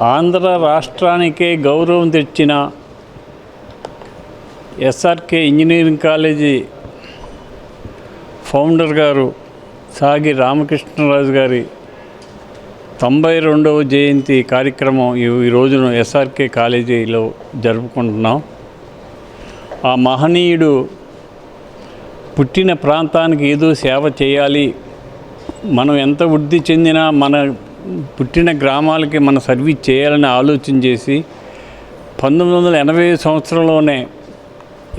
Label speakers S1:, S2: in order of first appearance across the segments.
S1: ఆంధ్ర రాష్ట్రానికే గౌరవం తెచ్చిన ఎస్ఆర్కే ఇంజనీరింగ్ కాలేజీ ఫౌండర్ గారు సాగి రామకృష్ణరాజు గారి తొంభై రెండవ జయంతి కార్యక్రమం ఈ రోజున ఎస్ఆర్కే కాలేజీలో జరుపుకుంటున్నాం. ఆ మహనీయుడు పుట్టిన ప్రాంతానికి ఏదో సేవ చేయాలి. మనం ఎంత వృద్ధి చెందినా మన పుట్టిన గ్రామాలకి మన సర్వీస్ చేయాలని ఆలోచన చేసి పంతొమ్మిది వందల ఎనభై సంవత్సరంలోనే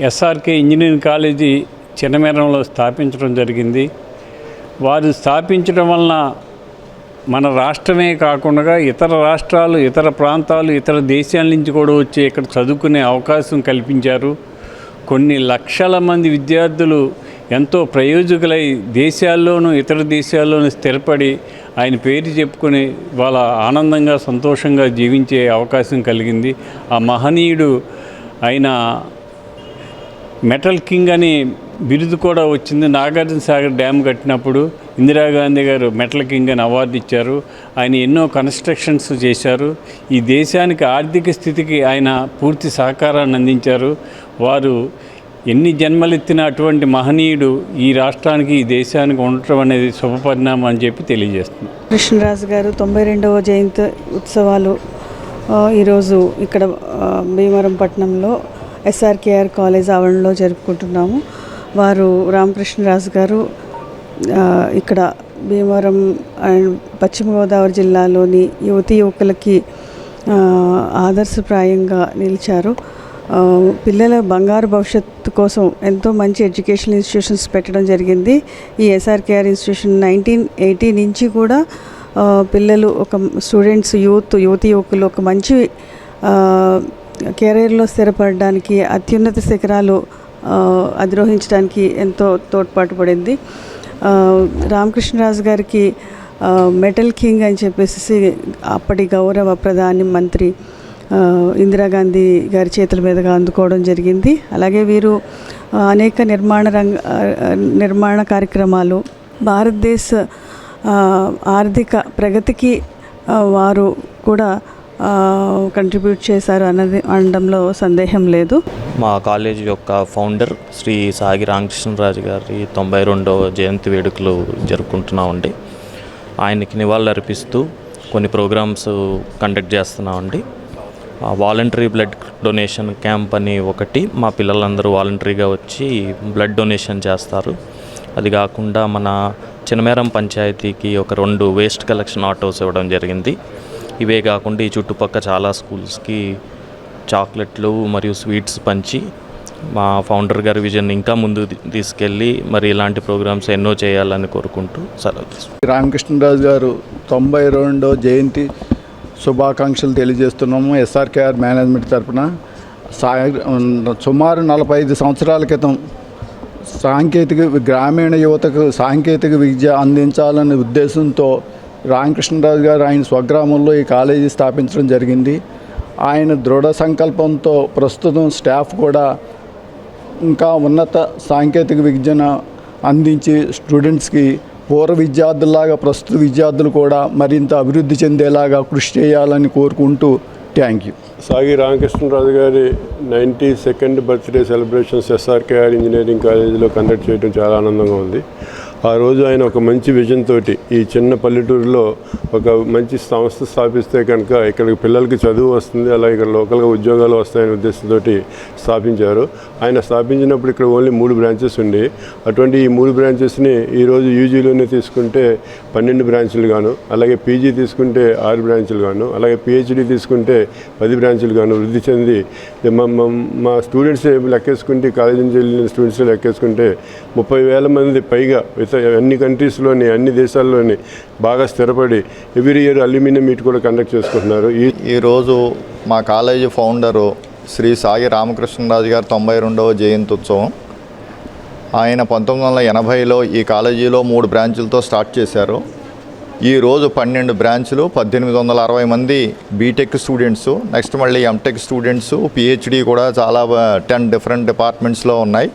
S1: ఎస్ఆర్కే ఇంజనీరింగ్ కాలేజీ చిన్నమేరంలో స్థాపించడం జరిగింది. వారు స్థాపించడం వలన మన రాష్ట్రమే కాకుండా ఇతర రాష్ట్రాలు ఇతర ప్రాంతాలు ఇతర దేశాల నుంచి కూడా వచ్చి ఇక్కడ చదువుకునే అవకాశం కల్పించారు. కొన్ని లక్షల మంది విద్యార్థులు ఎంతో ప్రయోజకులై దేశాల్లోనూ ఇతర దేశాల్లోనూ స్థిరపడి ఆయన పేరు చెప్పుకొని వాళ్ళ ఆనందంగా సంతోషంగా జీవించే అవకాశం కలిగింది. ఆ మహనీయుడు ఆయన మెటల్ కింగ్ అని బిరుదు కూడా వచ్చింది. నాగార్జున సాగర్ డ్యామ్ కట్టినప్పుడు ఇందిరాగాంధీ గారు మెటల్ కింగ్ అని అవార్డు ఇచ్చారు. ఆయన ఎన్నో కన్స్ట్రక్షన్స్ చేశారు. ఈ దేశానికి ఆర్థిక స్థితికి ఆయన పూర్తి సహకారాన్ని అందించారు. వారు ఎన్ని జన్మలెత్తిన అటువంటి మహనీయుడు ఈ రాష్ట్రానికి ఈ దేశానికి ఉండటం అనేది శుభపరిణామం అని చెప్పి తెలియజేస్తుంది
S2: కృష్ణరాజు గారు తొంభై రెండవ జయంతి ఉత్సవాలు ఈరోజు ఇక్కడ భీమవరం పట్టణంలో ఎస్ఆర్కేఆర్ కాలేజ్ ఆవరణలో జరుపుకుంటున్నాము. వారు రామకృష్ణరాజు గారు ఇక్కడ భీమవరం అండ్ పశ్చిమ గోదావరి జిల్లాలోని యువతి యువకులకి ఆదర్శప్రాయంగా నిలిచారు. పిల్లల బంగారు భవిష్యత్తు కోసం ఎంతో మంచి ఎడ్యుకేషన్ ఇన్స్టిట్యూషన్స్ పెట్టడం జరిగింది. ఈ ఎస్ఆర్కేఆర్ ఇన్స్టిట్యూషన్ నైన్టీన్ ఎయిటీ నుంచి కూడా పిల్లలు ఒక స్టూడెంట్స్ యూత్ యువతి యువకులు ఒక మంచి కెరీర్లో స్థిరపడడానికి అత్యున్నత శిఖరాలు అధిరోహించడానికి ఎంతో తోడ్పాటు పడింది. రామకృష్ణరాజు గారికి మెటల్ కింగ్ అని చెప్పేసి అప్పటి గౌరవ ప్రధాని మంత్రి ఇందిరాగాంధీ గారి చేతుల మీదుగా అందుకోవడం జరిగింది. అలాగే వీరు అనేక నిర్మాణ రంగ నిర్మాణ కార్యక్రమాలు భారతదేశ ఆర్థిక ప్రగతికి వారు కూడా కంట్రిబ్యూట్ చేశారు అన్నది అనడంలో సందేహం లేదు.
S3: మా కాలేజ్ యొక్క ఫౌండర్ శ్రీ సాగి రామకృష్ణరాజు గారి తొంభై రెండవ జయంతి వేడుకలు జరుపుకుంటున్నామండి. ఆయనకి నివాళులు అర్పిస్తూ కొన్ని ప్రోగ్రామ్స్ కండక్ట్ చేస్తున్నామండి. వాలంటరీ బ్లడ్ డొనేషన్ క్యాంప్ అని ఒకటి. మా పిల్లలందరూ వాలంటరీగా వచ్చి బ్లడ్ డొనేషన్ చేస్తారు. అది కాకుండా మన చినమేరం పంచాయతీకి ఒక రెండు వేస్ట్ కలెక్షన్ ఆటోస్ ఇవ్వడం జరిగింది. ఇవే కాకుండా ఈ చుట్టుపక్క చాలా స్కూల్స్కి చాక్లెట్లు మరియు స్వీట్స్ పంచి మా ఫౌండర్ గారి విజన్ ఇంకా ముందు తీసుకెళ్ళి మరి ఇలాంటి ప్రోగ్రామ్స్ ఎన్నో చేయాలని కోరుకుంటూ సెలవు
S4: రామకృష్ణరాజు గారు తొంభై రెండో జయంతి శుభాకాంక్షలు తెలియజేస్తున్నాము. ఎస్ఆర్కేఆర్ మేనేజ్మెంట్ తరపున సాయ సుమారు నలభై ఐదు సంవత్సరాల క్రితం సాంకేతిక గ్రామీణ యువతకు సాంకేతిక విద్య అందించాలనే ఉద్దేశంతో రామకృష్ణరాజు గారు ఆయన స్వగ్రామంలో ఈ కాలేజీ స్థాపించడం జరిగింది. ఆయన దృఢ సంకల్పంతో ప్రస్తుతం స్టాఫ్ కూడా ఇంకా ఉన్నత సాంకేతిక విద్యను అందించి స్టూడెంట్స్కి పూర్వ విద్యార్థుల్లాగా ప్రస్తుత విద్యార్థులు కూడా మరింత అభివృద్ధి చెందేలాగా కృషి చేయాలని కోరుకుంటూ థ్యాంక్ యూ
S5: సాగి రామకృష్ణరాజు గారి ninety second birthday celebrations SRKR engineering కాలేజీలో కండక్ట్ చేయడం చాలా ఆనందంగా ఉంది. ఆ రోజు ఆయన ఒక మంచి విజన్ తోటి ఈ చిన్న పల్లెటూరులో ఒక మంచి సంస్థ స్థాపిస్తే కనుక ఇక్కడ పిల్లలకి చదువు వస్తుంది అలాగే ఇక్కడ లోకల్గా ఉద్యోగాలు వస్తాయనే ఉద్దేశంతో స్థాపించారు. ఆయన స్థాపించినప్పుడు ఇక్కడ ఓన్లీ మూడు బ్రాంచెస్ ఉండి అటువంటి ఈ మూడు బ్రాంచెస్ని ఈరోజు యూజీలోనే తీసుకుంటే పన్నెండు బ్రాంచులు గాను అలాగే పీజీ తీసుకుంటే ఆరు బ్రాంచులు గాను అలాగే పిహెచ్డి తీసుకుంటే పది బ్రాంచులు గాను వృద్ధి చెంది మా- మా- మా స్టూడెంట్స్ లెక్కేసుకుంటే కాలేజీ నుంచి వెళ్ళిన స్టూడెంట్స్ లెక్కేసుకుంటే ముప్పై వేల మంది పైగా ఇతర అన్ని కంట్రీస్లోని అన్ని దేశాల్లోని బాగా స్థిరపడి ఎవ్రీ ఇయర్ అల్యూమినియం మీట్ కూడా కండక్ట్ చేసుకుంటున్నారు. ఈ
S6: ఈరోజు మా కాలేజీ ఫౌండరు శ్రీ సాయి రామకృష్ణరాజు గారు తొంభై రెండవ జయంతి ఉత్సవం ఆయన పంతొమ్మిది వందల ఎనభైలో ఈ కాలేజీలో మూడు బ్రాంచులతో స్టార్ట్ చేశారు. ఈరోజు పన్నెండు బ్రాంచ్లు పద్దెనిమిది వందల అరవై మంది బీటెక్ స్టూడెంట్స్ నెక్స్ట్ మళ్ళీ ఎంటెక్ స్టూడెంట్స్ పిహెచ్డి కూడా చాలా టెన్ డిఫరెంట్ డిపార్ట్మెంట్స్లో ఉన్నాయి.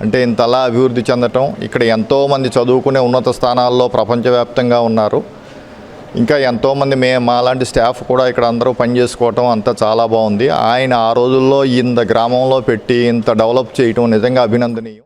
S6: అంటే ఇంతలా అభివృద్ధి చెందటం ఇక్కడ ఎంతోమంది చదువుకునే ఉన్నత స్థానాల్లో ప్రపంచవ్యాప్తంగా ఉన్నారు. ఇంకా ఎంతోమంది మే మాలాంటి స్టాఫ్ కూడా ఇక్కడ అందరూ పనిచేసుకోవటం అంతా చాలా బాగుంది. ఆయన ఆ రోజుల్లో ఇంత గ్రామంలో పెట్టి ఇంత డెవలప్ చేయటం నిజంగా అభినందనీయం.